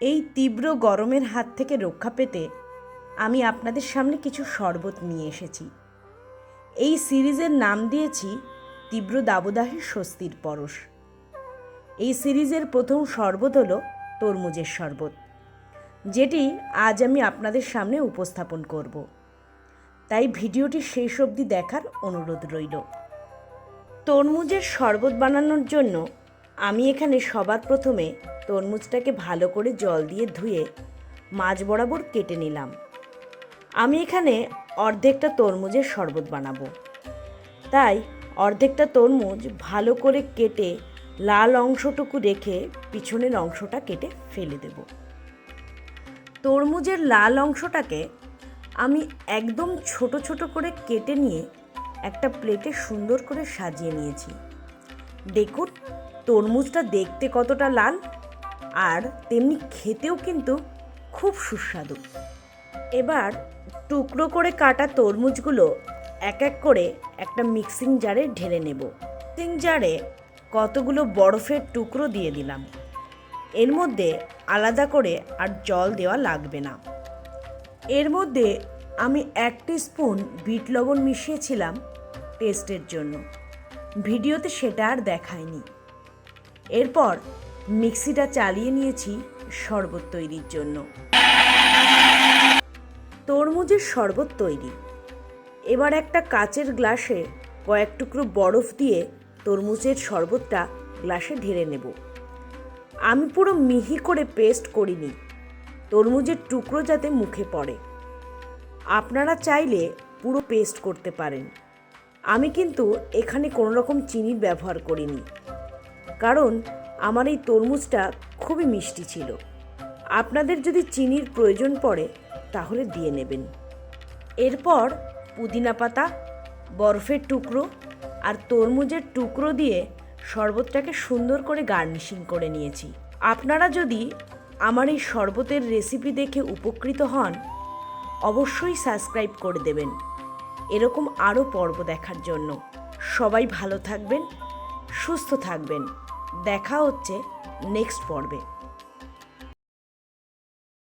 এই তীব্র গরমের হাত থেকে রক্ষা পেতে আমি আপনাদের সামনে কিছু শরবত নিয়ে এসেছি। এই সিরিজের নাম দিয়েছি তীব্র দাবদাহের স্বস্তির পরশ। এই সিরিজের প্রথম শরবত হলো তরমুজের শরবত, যেটি আজ আমি আপনাদের সামনে উপস্থাপন করব। তাই ভিডিওটি শেষ অবধি দেখার অনুরোধ রইল। তরমুজের শরবত বানানোর জন্য আমি এখানে সবার প্রথমে তরমুজটাকে ভালো করে জল দিয়ে ধুয়ে মাছ বরাবর কেটে নিলাম। আমি এখানে অর্ধেকটা তরমুজের শরবত বানাবো। তাই অর্ধেকটা তরমুজ ভালো করে কেটে লাল অংশটুকু রেখে পিছনের অংশটা কেটে ফেলে দেব। তরমুজের লাল অংশটাকে আমি একদম ছোট ছোট করে কেটে নিয়ে একটা প্লেটে সুন্দর করে সাজিয়ে নিয়েছি। দেখুন তরমুজটা দেখতে কতটা লাল আর তেমনি খেতেও কিন্তু খুব সুস্বাদু। এবার টুকরো করে কাটা তরমুজগুলো এক এক করে একটা মিক্সিং জারে ঢেলে নেব। মিক্সিং জারে কতগুলো বরফের টুকরো দিয়ে দিলাম। এর মধ্যে আলাদা করে আর জল দেওয়া লাগবে না। এর মধ্যে আমি এক স্পুন বিট লবণ মিশিয়েছিলাম টেস্টের জন্য। ভিডিওতে সেটা আর দেখায়নি। এরপর মিক্সিটা চালিয়ে নিয়েছি শরবত তৈরির জন্য। তরমুজের শরবত তৈরি। এবার একটা কাচের গ্লাসে কয়েক টুকরো বরফ দিয়ে তরমুজের শরবতটা গ্লাসে ঢেলে নেব। আমি পুরো মিহি করে পেস্ট করিনি। তরমুজের টুকরো যাতে মুখে পড়ে। আপনারা চাইলে পুরো পেস্ট করতে পারেন। আমি কিন্তু এখানে কোনো রকম চিনির ব্যবহার করিনি। কারণ আমার এই তরমুজটা খুবই মিষ্টি ছিল। আপনাদের যদি চিনির প্রয়োজন পড়ে, তাহলে দিয়ে নেবেন। এরপর পুদিনা পাতা, বরফের টুকরো আর তরমুজের টুকরো দিয়ে শরবতটাকে সুন্দর করে গার্নিশিং করে নিয়েছি। আপনারা যদি আমার এই শরবতের রেসিপি দেখে উপকৃত হন, অবশ্যই সাবস্ক্রাইব করে দেবেন। এরকম আরও পর্ব দেখার জন্য সবাই ভালো থাকবেন, সুস্থ থাকবেন। দেখা হচ্ছে নেক্সট পর্বে।